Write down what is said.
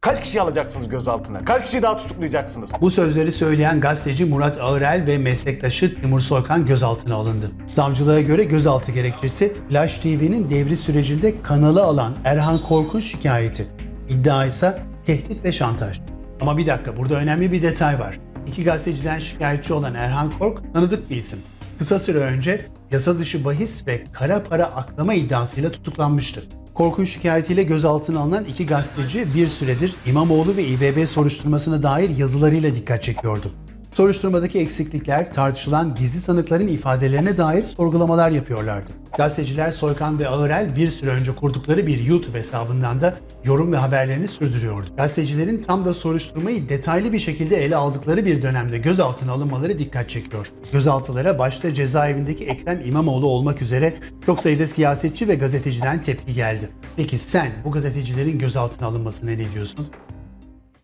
Kaç kişi alacaksınız gözaltına? Kaç kişi daha tutuklayacaksınız? Bu sözleri söyleyen gazeteci Murat Ağırel ve meslektaşı Timur Soykan gözaltına alındı. Savcılığa göre gözaltı gerekçesi Flash TV'nin devri sürecinde kanalı alan Erhan Kork'un şikayeti. İddia ise tehdit ve şantaj. Ama bir dakika burada önemli bir detay var. İki gazeteciden şikayetçi olan Erhan Kork tanıdık bir isim. Kısa süre önce yasa dışı bahis ve kara para aklama iddiasıyla tutuklanmıştı. Korkun şikayetiyle gözaltına alınan iki gazeteci bir süredir İmamoğlu ve İBB soruşturmasına dair yazılarıyla dikkat çekiyordu. Soruşturmadaki eksiklikler tartışılan gizli tanıkların ifadelerine dair sorgulamalar yapıyorlardı. Gazeteciler Soykan ve Ağırel bir süre önce kurdukları bir YouTube hesabından da yorum ve haberlerini sürdürüyordu. Gazetecilerin tam da soruşturmayı detaylı bir şekilde ele aldıkları bir dönemde gözaltına alınmaları dikkat çekiyor. Gözaltılara başta cezaevindeki Ekrem İmamoğlu olmak üzere çok sayıda siyasetçi ve gazeteciden tepki geldi. Peki sen bu gazetecilerin gözaltına alınmasına ne diyorsun?